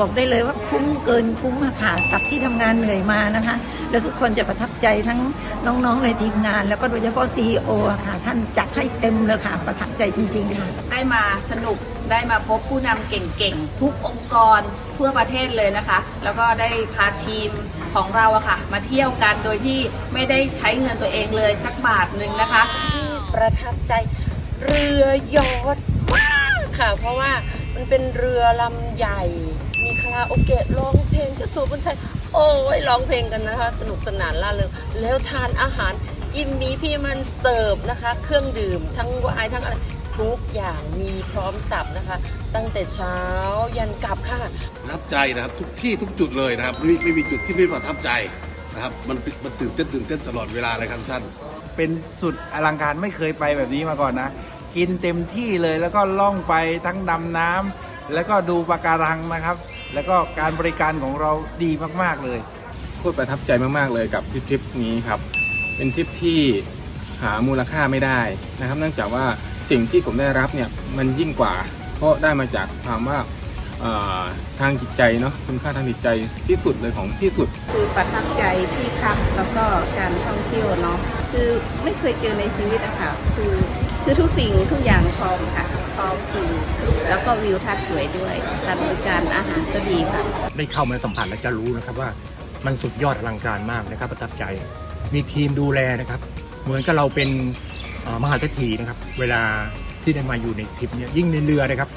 บอกได้เลยว่าคุ้มเกินคุ้มอะค่ะกับที่ทำงานเหนื่อยมานะคะ แล้วทุกคนจะประทับใจทั้งน้องๆในทีมงาน แล้วก็โดยเฉพาะซีอค่ะ ท่านจัดให้เต็มเลยค่ะ ประทับใจจริงๆค่ะ ได้มาสนุกได้มาพบผู้นำเก่งๆ ทุกองค์กรทั่วประเทศเลยนะคะ แล้วก็ได้พาทีมของเราอะค่ะ มาเที่ยวกันโดยที่ไม่ได้ใช้เงินตัวเองเลยสักบาทหนึ่งนะคะ ประทับใจเรือยอทมากค่ะ เพราะว่ามันเป็นเรือลำใหญ่มี คาราโอเกะร้องเพลงเจะสูบนชัยโอ้ยร้องเพลงกันนะคะ สนุกสนานล่าเริงแล้วทานอาหารอิ่มมีพี่มันเสิร์ฟนะคะ เครื่องดื่มทั้งไวน์ทั้งอะไรทุกอย่างมีพร้อมสับนะคะ ตั้งแต่เช้ายันกลับค่ะประทับใจนะครับทุกที่ทุกจุดเลยนะครับไม่ไม่มีจุดที่ไม่ประทับใจนะครับมันมันตื่นเต้นตื่นเต้นตลอดเวลาเลยครับท่านเป็นสุดอลังการไม่เคยไปแบบนี้มาก่อนนะ กินเต็มที่เลยแล้วก็ล่องไปทั้งดำน้ำ แล้วก็ดูปะการังนะครับ แล้วก็การบริการของเราดีมากๆเลยพูดประทับใจมากๆเลยกับทริปทริปนี้ครับ เป็นทริปที่หามูลค่าไม่ได้นะครับ เนื่องจากว่าสิ่งที่ผมได้รับเนี่ยมันยิ่งกว่า เพราะได้มาจากความว่าเอ่อทางจิตใจเนาะคุณค่าทางจิตใจที่สุดเลยของที่สุด คือประทับใจที่พักแล้วก็การท่องเที่ยวเนาะคือไม่เคยเจอในชีวิตอะค่ะคือคือทุกสิ่งทุกอย่างพร้อมค่ะ พร้อมคือแล้วก็วิวทัศน์สวยด้วยการบริการอาหารก็ดีค่ะ ได้เข้ามาสัมผัสแล้วจะรู้นะครับว่ามันสุดยอดอลังการมากนะครับ ประทับใจ มีทีมดูแลนะครับ เหมือนกับเราเป็นมหาเศรษฐีนะครับ เวลาที่ได้มาอยู่ในทริปนี้ยิ่งในเรือนะครับ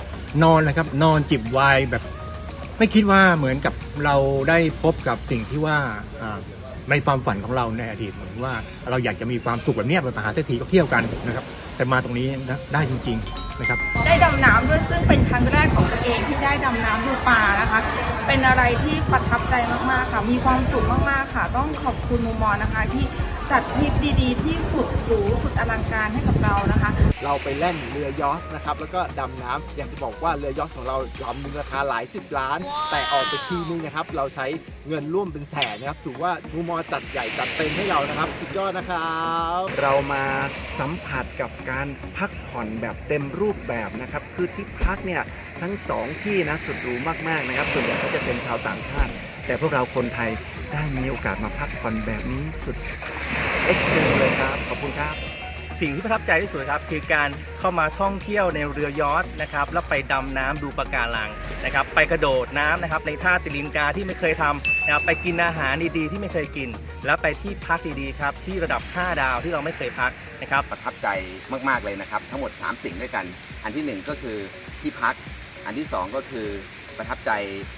นอนนะครับ นอนจิบไวน์แบบ ไม่คิดว่าเหมือนกับเราได้พบกับสิ่งที่ว่าในความฝันของเราในอดีตเหมือนว่าเราอยากจะมีความสุขแบบนี้เป็นมหาเศรษฐีก็เที่ยวกันนะครับ แต่มาตรงนี้นะได้จริง ๆ นะครับได้ดำน้ำด้วยซึ่งเป็นครั้งแรกของตัวเองที่ได้ดำน้ำดูปลานะคะ เป็นอะไรที่ประทับใจมากๆค่ะ มีความสุขมากๆค่ะ ต้องขอบคุณมุมมองนะคะ ที่จัดทริปดีๆ ที่สุดหรูสุดอลังการให้กับเรานะคะ เราไปแล่นเรือยอชต์นะครับแล้วก็ดำน้ำอยากจะบอกว่าเรือยอชต์ของเราลำหนึงราคาหลายสิบล้าน แต่ออกไปทีนึงนะครับเราใช้เงินร่วมเป็นแสนนะครับถือว่ามูมอจัดใหญ่จัดเต็มให้เรานะครับ สุดยอดนะครับ เรามาสัมผัสกับการพักผ่อนแบบเต็มรูปูปแบบนะครับคือที่พักเนี่ยทั้งสองที่นะสุดหรูมากๆนะครับ ส่วนใหญ่ก็จะเป็นชาวต่างชาติ แต่พวกเราคนไทยได้มีโอกาสมาพักผ่อนแบบนี้สุดเอ็กซ์ตรีมเลยครับ ขอบคุณครับ สิ่งที่ประทับใจที่สุดครับคือการเข้ามาท่องเที่ยวในเรือยอชต์นะครับแล้วไปดำน้ำดูปะการังนะครับไปกระโดดน้ำนะครับในท่าติลิงกาที่ไม่เคยทำนะครับไปกินอาหารดีๆที่ไม่เคยกิน แล้วไปที่พักดีๆครับที่ระดับ 5 ดาวที่เราไม่เคยพักนะครับประทับใจมากๆเลยนะครับ ทั้งหมด 3 สิ่งด้วยกัน อันที่ 1 ก็คือที่พักอันที่ 2 ก็คือประทับใจ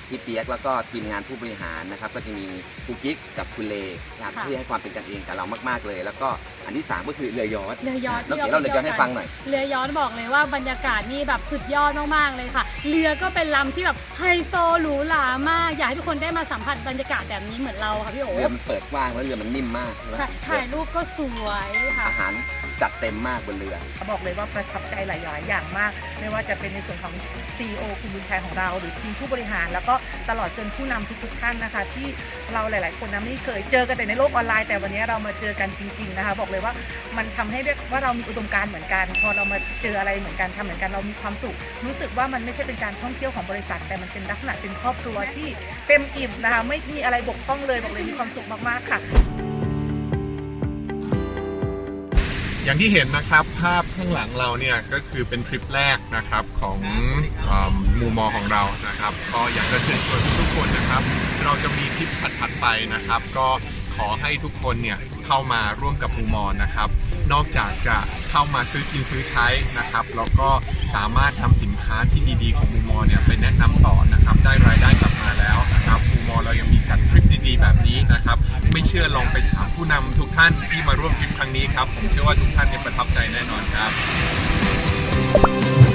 พี่เปียกแล้วก็ทีมงานผู้บริหารนะครับ ก็จะมีครูกิ๊กกับคุณเลนะครับค่ะที่ให้ความเป็นกันเองกับเรามาก ๆเลย แล้วก็ อันที่3ก็คือเรือยอชต์เรือยอชต์น้องเก๋เราเรือยอชต์ให้ฟังหน่อย เรือยอชต์บอกเลยว่าบรรยากาศนี่แบบสุดยอดมากๆเลยค่ะ เรือก็เป็นลำที่แบบไฮโซหรูหรามาก อยากให้ทุกคนได้มาสัมผัสบรรยากาศแบบนี้เหมือนเราค่ะพี่โอ๋เรือมันเปิดกว้างแล้วเรือมันนิ่มมากใช่ไหมถ่ายถ่ายรูปก็สวยค่ะ อาหารจัดเต็มมากบนเรือ บอกเลยว่าประทับใจหลายๆอย่างมาก ไม่ว่าจะเป็นในส่วนของ CEO คุณบุญชัยของเรา หรือทีมผู้บริหาร แล้วก็ตลอดจนผู้นำทุกๆท่านนะคะ ที่เราหลาย ๆ คนนะไม่เคยเจอกันแต่ในโลกออนไลน์แต่วันนี้เรามาเจอกันจริง ๆ นะคะ บอกเลยว่า มันทำให้ว่าเรามีอุดมการณ์เหมือนกัน พอเรามาเจออะไรเหมือนกันทำเหมือนกันเรามีความสุข รู้สึกว่ามันไม่ใช่เป็นการท่องเที่ยวของบริษัท แต่มันเป็นลักษณะเป็นครอบครัวที่เต็มอิ่มนะคะไม่มีอะไรบกพร่องเลยบอกเลยมีความสุขมากๆค่ะอย่างที่เห็นนะครับภาพข้างหลังเราเนี่ยก็คือเป็นทริปแรกนะครับของมูมอของเรานะครับ ก็อยากจะเชิญชวนทุกคนนะครับ เราจะมีทริปถัดๆไปนะครับ ก็ขอให้ทุกคนเนี่ย เข้ามาร่วมกับหมูมอนะครับ นอกจากจะเข้ามาซื้อกินซื้อใช้นะครับแล้วก็สามารถนำสินค้าที่ดีๆของหมูมอเนี่ยไปแนะนำต่อนะครับ ได้รายได้กลับมาแล้วนะครับหมูมอเรายังมีจัดทริปดีๆแบบนี้นะครับ ไม่เชื่อลองไปถามผู้นำทุกท่านที่มาร่วมทริปครั้งนี้ครับผมเชื่อว่าทุกท่านเนี่ยประทับใจแน่นอนครับ